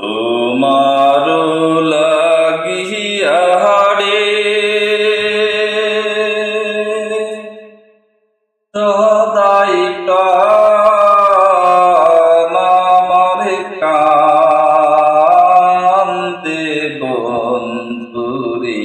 তোমার লাগিয়া রে সদাই আমার কান্দে বন্ধুরে।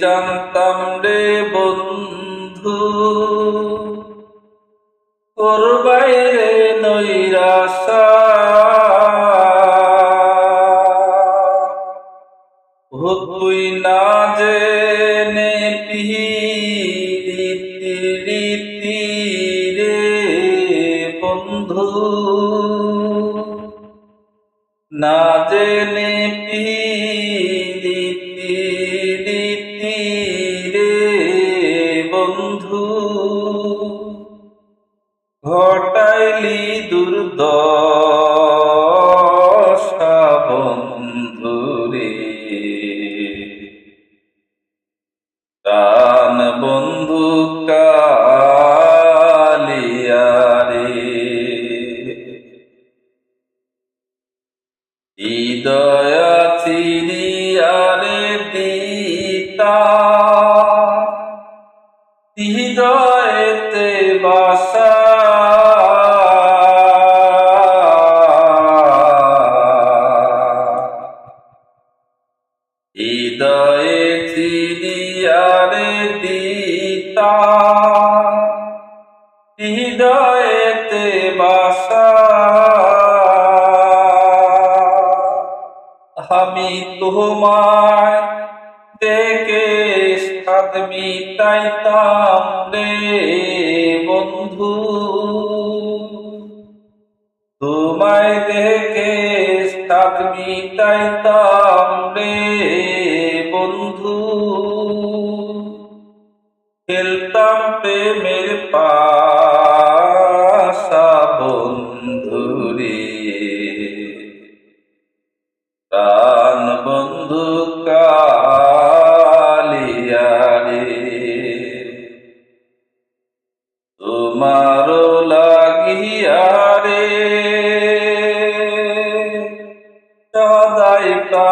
জানতাম রে বন্ধু ওর বাইরে নৈরাশা। তুই না জেনে রীতি রে বন্ধু না ঘটাইলি দুর্দশা বন্ধু রে প্রাণ বন্ধু কালিয়া রে হৃদয়া চিরিয়ারে দিতা। হৃদয়েতে বাসা হৃদয়ে চিরিয়ারে দিতা। হৃদয়েতে বাসা। আমি তোমায় দেখে সাদ মিটাইতাম রে বন্ধু। তোমায় দেখে সাদ মিটাইতাম রে খেলতাম প্রেমের পাসা বন্ধুরে কান বন্ধু কালিয়ারে তোমারও লাগিয়ারে সদাই তা